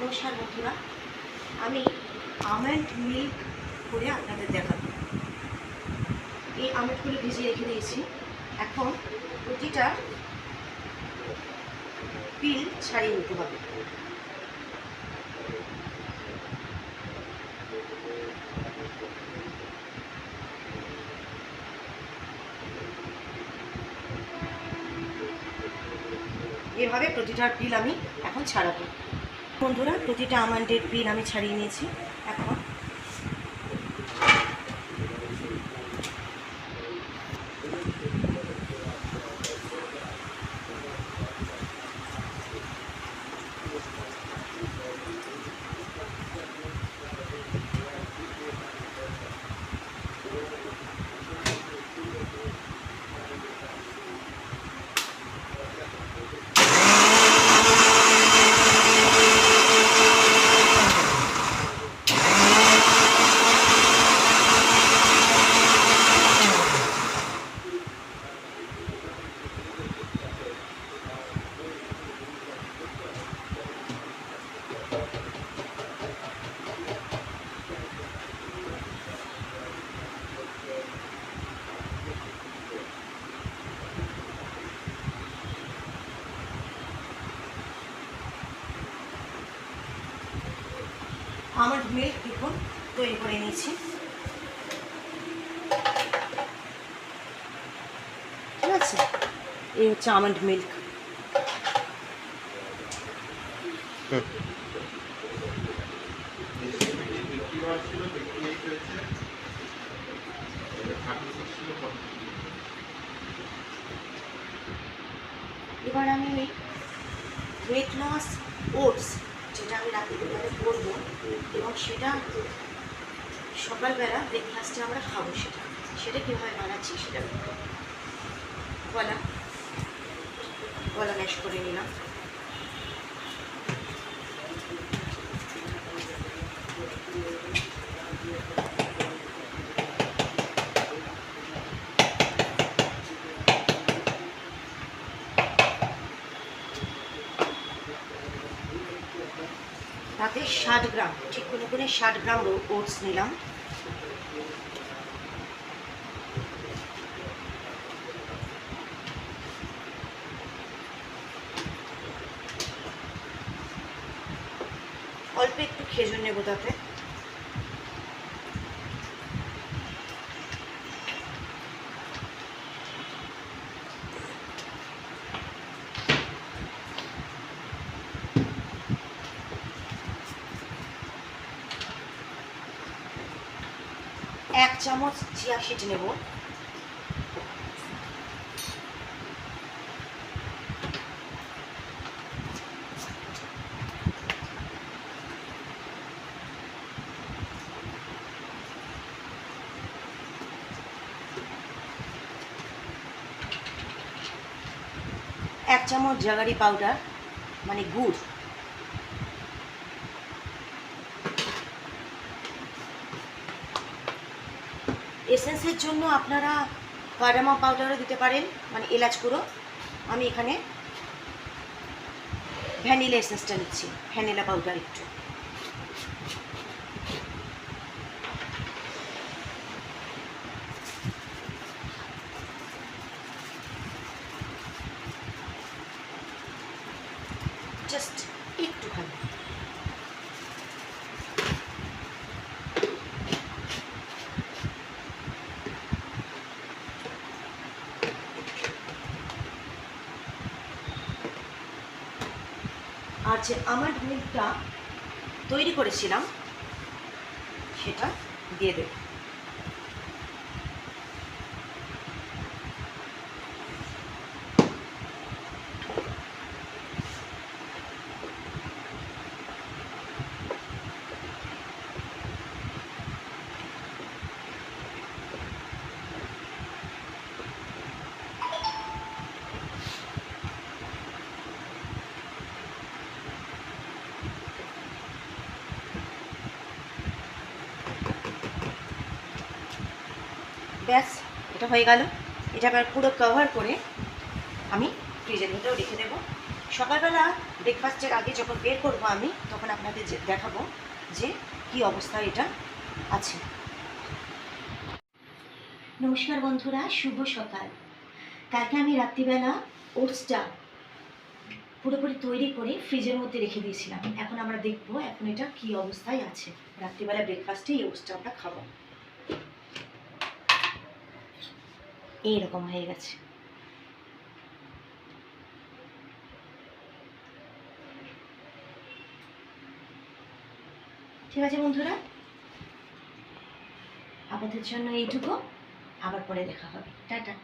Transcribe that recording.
নমস্কার বন্ধুরা। আমি আমন্ড মিল্ক করে আপনাদের দেখাবো। এই আমন্ডগুলো ভিজিয়ে রেখে দিয়েছি। এখন প্রতিটা পিল ছাড়িয়ে নিতে হবে। এভাবে প্রতিটার পিল আমি এখন ছাড়াবো। বন্ধুরা প্রতিটা আমন্ডের পিন আমি ছাড়িয়ে নিয়েছি। এখন আমার মিল্ক দেখুন, তৈরি করে নিয়েছি। ঠিক আছে? এই হচ্ছে আমন্ড মিল্ক এবার আমি ওয়েট লস ওটস যেটা আমি রাত্রিবেলাতে করব এবং সেটা সকালবেলা ব্রেকফাস্টে আমরা খাব সেটা। সেটা কীভাবে বানাচ্ছি সেটা গলা গলা ম্যাশ করে নিলাম। তাতে ষাট গ্রাম, ঠিক কোনো করে ষাট গ্রাম ওটস নিলাম। অল্প একটু খেজুর নেব তাতে এক চামচ চিয়া সিড নেব। এক চামচ জাগারি পাউডার মানে গুড়। এসেন্সের জন্য আপনারা কাডামা পাউডারও দিতে পারেন মানে এলাচ গুঁড়ো। আমি এখানে ভ্যানিলা এসেন্সটা নিচ্ছি ভ্যানিলা পাউডার একটু। জাস্ট একটুখানি। যে আমার মিল্কটা তৈরি করেছিলাম সেটা দিয়ে দেব। ব্যাস, এটা হয়ে গেল। এটা এবার পুরো কভার করে আমি ফ্রিজের ভিতরেও রেখে দেবো। সকালবেলা ব্রেকফাস্টের আগে যখন বের করব আমি, তখন আপনাদের দেখাবো যে কি অবস্থা এটা আছে। নমস্কার বন্ধুরা, শুভ সকাল। কালকে আমি রাত্রিবেলা ওটসটা পুরোপুরি তৈরি করে ফ্রিজের মধ্যে রেখে দিয়েছিলাম। এখন আমরা দেখব এখন এটা কি অবস্থায় আছে। রাত্রিবেলা ব্রেকফাস্টে এই ওটসটা আমরা খাব। এইরকম হয়ে গেছে। ঠিক আছে বন্ধুরা আপনাদের জন্য এইটুকু আবার পরে দেখা হবে। টাটা।